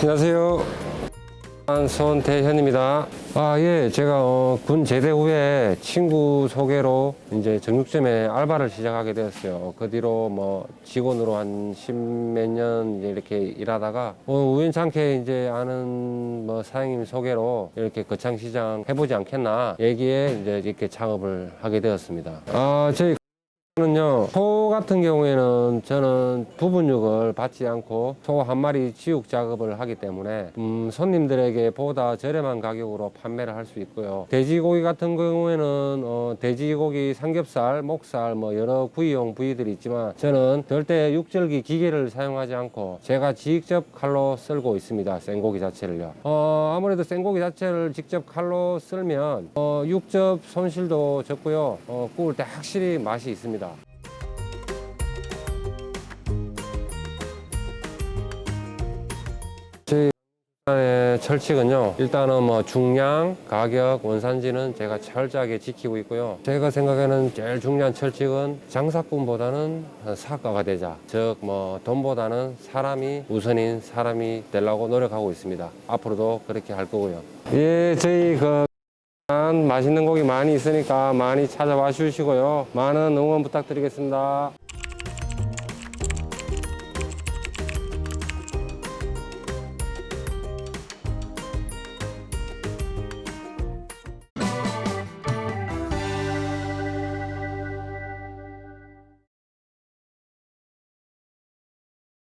안녕하세요. 손대현입니다. 아, 예. 제가 어, 군 제대 후에 친구 소개로 이제 정육점에 알바를 시작하게 되었어요. 그 뒤로 뭐 직원으로 한 십 몇 년 이제 이렇게 일하다가 어, 우연찮게 이제 아는 뭐 사장님 소개로 이렇게 거창시장 해보지 않겠나 얘기에 이제 이렇게 작업을 하게 되었습니다. 아, 저희 는요 소 같은 경우에는 저는 부분육을 받지 않고 소 한 마리 지육 작업을 하기 때문에 음, 손님들에게 보다 저렴한 가격으로 판매를 할 수 있고요. 돼지고기 같은 경우에는 어, 돼지고기 삼겹살 목살 뭐 여러 부위용 부위들이 있지만 저는 절대 육절기 기계를 사용하지 않고 제가 직접 칼로 썰고 있습니다 생고기 자체를요. 어, 아무래도 생고기 자체를 직접 칼로 썰면 어, 육즙 손실도 적고요. 어, 구울 때 확실히 맛이 있습니다 철칙은요 일단은 뭐 중량 가격 원산지는 제가 철저하게 지키고 있고요. 제가 생각하는 제일 중요한 철칙은 장사꾼보다는 사과가 되자. 즉 뭐 돈보다는 사람이 우선인 사람이 되려고 노력하고 있습니다. 앞으로도 그렇게 할 거고요. 예 저희 그 맛있는 고기 많이 있으니까 많이 찾아와 주시고요. 많은 응원 부탁드리겠습니다